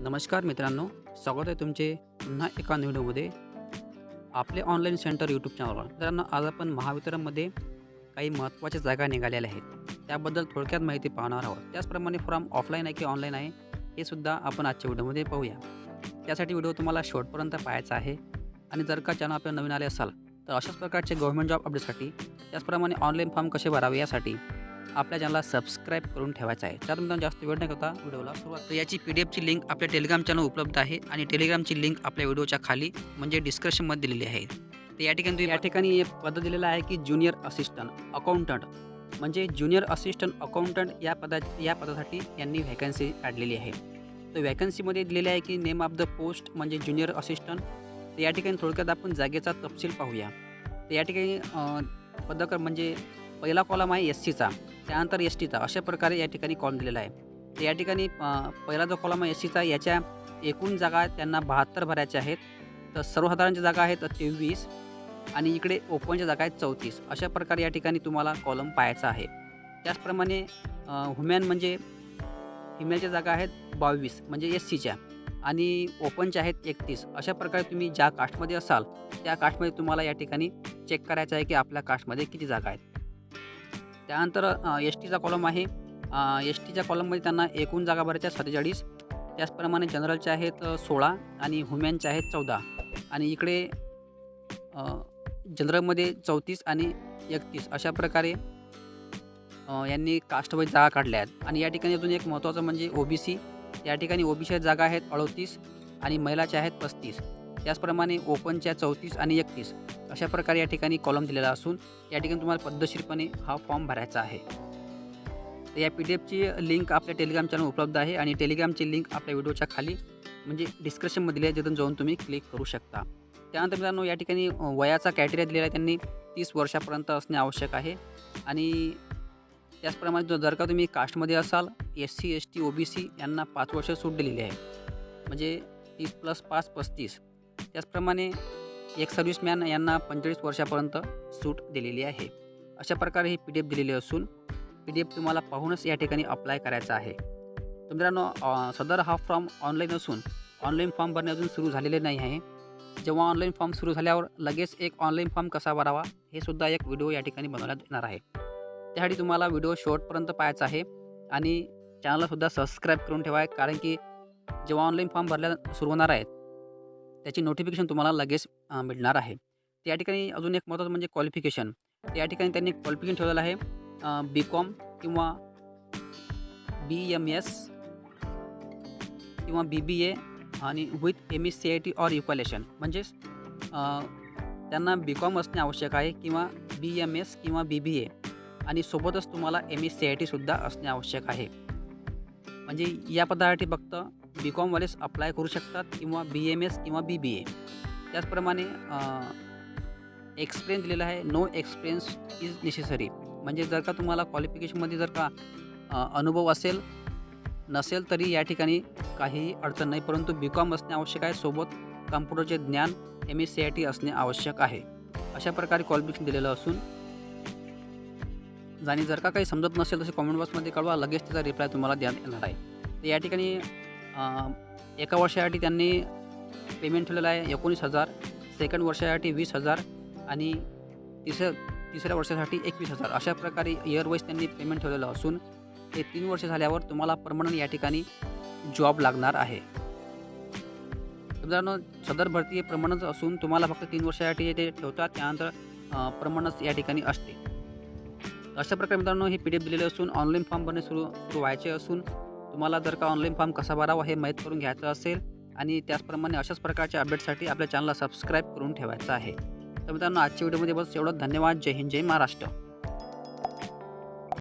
नमस्कार मित्रांनो स्वागत आहे तुमचे पुन्हा एका व्हिडिओमध्ये. आपले ऑनलाईन सेंटर यूट्यूब चॅनलवर मित्रांनो आज आपण महावितरणमध्ये काही महत्त्वाच्या जागा निघालेल्या आहेत. त्याबद्दल थोडक्यात माहिती पाहणार आहोत. त्याचप्रमाणे फॉर्म ऑफलाईन आहे की ऑनलाईन आहे हे सुद्धा आपण आजच्या व्हिडिओमध्ये पाहूया. त्यासाठी व्हिडिओ तुम्हाला शेवटपर्यंत पाहायचा आहे. आणि जर का चॅनल आपल्या नवीन आले असाल तर अशाच प्रकारचे गव्हर्मेंट जॉब अपडेटसाठी त्याचप्रमाणे ऑनलाईन फॉर्म कसे भरावे यासाठी आपल्या चॅनलला सबस्क्राईब करून ठेवायचं आहे. त्यात मित्रांनो जास्त वेळ न करता व्हिडिओला सुरुवात तर याची पी डी एफची लिंक आपल्या टेलिग्राम चॅनल उपलब्ध आहे आणि टेलिग्रामची लिंक आपल्या व्हिडिओच्या खाली म्हणजे डिस्क्रिप्शनमध्ये दिलेली आहे. तर या ठिकाणी या ठिकाणी एक पद दिलेलं आहे की ज्युनियर असिस्टंट अकाउंटंट. म्हणजे ज्युनियर असिस्टंट अकाउंटंट या पदा या पदासाठी यांनी व्हॅकन्सी काढलेली आहे. तर व्हॅकन्सीमध्ये दिलेले आहे की नेम ऑफ द पोस्ट म्हणजे ज्युनियर असिस्टंट. तर या ठिकाणी थोडक्यात आपण जागेचा तपशील पाहूया. तर या ठिकाणी पदकर म्हणजे पहिला कॉलम आहे एस सीचा त्यानंतर एस टीचा अशा प्रकारे या ठिकाणी कॉलम दिलेला आहे. तर या ठिकाणी पहिला जो कॉलम आहे एस सीचा याच्या एकूण जागा त्यांना बहात्तर भरायच्या आहेत. तर सर्वसाधारणच्या जागा आहेत तेवीस आणि इकडे ओपनच्या जागा आहेत चौतीस. अशा प्रकारे या ठिकाणी तुम्हाला कॉलम पाहायचा आहे. त्याचप्रमाणे हुमॅन म्हणजे फिमेलच्या जागा आहेत बावीस म्हणजे एस सीच्या आणि ओपनच्या आहेत एकतीस. अशा प्रकारे तुम्ही ज्या कास्टमध्ये असाल त्या कास्टमध्ये तुम्हाला या ठिकाणी चेक करायचं आहे की आपल्या कास्टमध्ये किती जागा आहेत. त्यानंतर एस टीचा कॉलम आहे. एस टीच्या कॉलममध्ये त्यांना एकूण जागा भरायच्या सत्तेचाळीस त्याचप्रमाणे जनरलच्या आहेत सोळा आणि हुमॅनच्या आहेत चौदा. आणि इकडे जनरलमध्ये चौतीस आणि एकतीस अशा प्रकारे यांनी कास्टवाईज जागा काढल्या आहेत. आणि या ठिकाणी अजून एक महत्त्वाचं म्हणजे ओ बी सी या ठिकाणी ओ बी सी जागा आहेत अडोतीस आणि महिलाच्या आहेत पस्तीस. त्याचप्रमाणे ओपनच्या चौतीस आणि एकतीस. अशा प्रकारे या ठिकाणी कॉलम दिलेला असून या ठिकाणी तुम्हाला पद्धतशीरपणे हा फॉर्म भरायचा आहे. तर या पी डी एफची लिंक आपल्या टेलिग्राम चॅनल उपलब्ध आहे आणि टेलिग्रामची लिंक आपल्या व्हिडिओच्या खाली म्हणजे डिस्क्रिप्शनमध्ये दिली आहे तिथून जाऊन तुम्ही क्लिक करू शकता. त्यानंतर मित्रांनो या ठिकाणी वयाचा कॅटेरिया दिलेला आहे त्यांनी तीस वर्षापर्यंत असणे आवश्यक आहे. आणि त्याचप्रमाणे जर का तुम्ही कास्टमध्ये असाल S C S T O B C यांना पाच वर्ष सूट दिलेली आहे. म्हणजे तीस प्लस पाच पस्तीस. त्याचप्रमाणे एक सर्व्हिसमॅन यांना पंचेचाळीस वर्षापर्यंत सूट दिलेली आहे. अशा प्रकारे ही पी डी एफ दिलेली असून पी डी एफ तुम्हाला पाहूनच या ठिकाणी अप्लाय करायचा आहे. तर मित्रांनो सदर हा फॉर्म ऑनलाईन असून ऑनलाईन फॉर्म भरणे अजून सुरू झालेले नाही आहे. जेव्हा ऑनलाईन फॉर्म सुरू झाल्यावर लगेच एक ऑनलाईन फॉर्म कसा भरावा हे सुद्धा एक व्हिडिओ या ठिकाणी बनवण्यात येणार आहे. त्यासाठी तुम्हाला व्हिडिओ शेवटपर्यंत पाहायचा आहे आणि चॅनललासुद्धा सबस्क्राईब करून ठेवा कारण की जेव्हा ऑनलाईन फॉर्म भरल्या सुरू होणार आहेत त्याची नोटिफिकेशन तुम्हाला लगेच मिळणार आहे. त्या ठिकाणी अजून एक महत्त्वाचं म्हणजे क्वालिफिकेशन त्या ठिकाणी त्यांनी क्वालिफिकेशन ठेवलेलं आहे बी कॉम किंवा बी एम एस किंवा बी बी ए आणि with M S C I T or equivalent म्हणजेच त्यांना बी कॉम असणे आवश्यक आहे किंवा बी एम एस किंवा बी बी ए आणि सोबतच तुम्हाला एम एस सी आय टीसुद्धा असणे आवश्यक आहे. म्हणजे या पदासाठी फक्त बी कॉमवालेच अप्लाय करू शकतात किंवा बी एम एस किंवा बी बी ए त्याचप्रमाणे एक्सपिरियन्स दिलेला आहे. नो एक्सपिरियन्स इज नेसेसरी म्हणजे जर का तुम्हाला क्वालिफिकेशनमध्ये जर का अनुभव असेल नसेल तरी या ठिकाणी काहीही अडचण नाही. परंतु बी कॉम असणे आवश्यक आहे. सोबत कम्प्युटरचे ज्ञान M S C I T असणे आवश्यक आहे. अशा प्रकारे क्वालिफिकेशन दिलेलं असून आणि जर का काही समजत नसेल तसे कॉमेंट बॉक्समध्ये कळवा. लगेच त्याचा रिप्लाय तुम्हाला देण्यात येणार आहे. तर या ठिकाणी एका वर्षासाठी त्यांनी पेमेंट ठेवलेलं आहे एकोणीस हजार सेकंड वर्षासाठी वीस हजार आणि तिसऱ्या तिसऱ्या वर्षासाठी एकवीस हजार. अशा प्रकारे इयरवाईज त्यांनी पेमेंट ठेवलेलं असून हे तीन वर्ष झाल्यावर तुम्हाला परमनंट या ठिकाणी जॉब लागणार आहे. मित्रांनो सदर भरती हे प्रमाणच असून तुम्हाला फक्त तीन वर्षासाठी ते ठेवतात त्यानंतर प्रमाणच या ठिकाणी असते. अशा प्रकारे मित्रांनो हे पी डी एफ दिलेले असून ऑनलाईन फॉर्म भरणे सुरू सुरू व्हायचे असून तुम्हाला जर का ऑनलाईन फॉर्म कसा भरावा हे माहीत करून घ्यायचं असेल आणि त्याचप्रमाणे अशाच प्रकारच्या अपडेटसाठी आपल्या चॅनलला सबस्क्राईब करून ठेवायचं आहे. तर मित्रांनो आजच्या व्हिडिओमध्ये बस एवढं धन्यवाद. जय हिंद. जय महाराष्ट्र.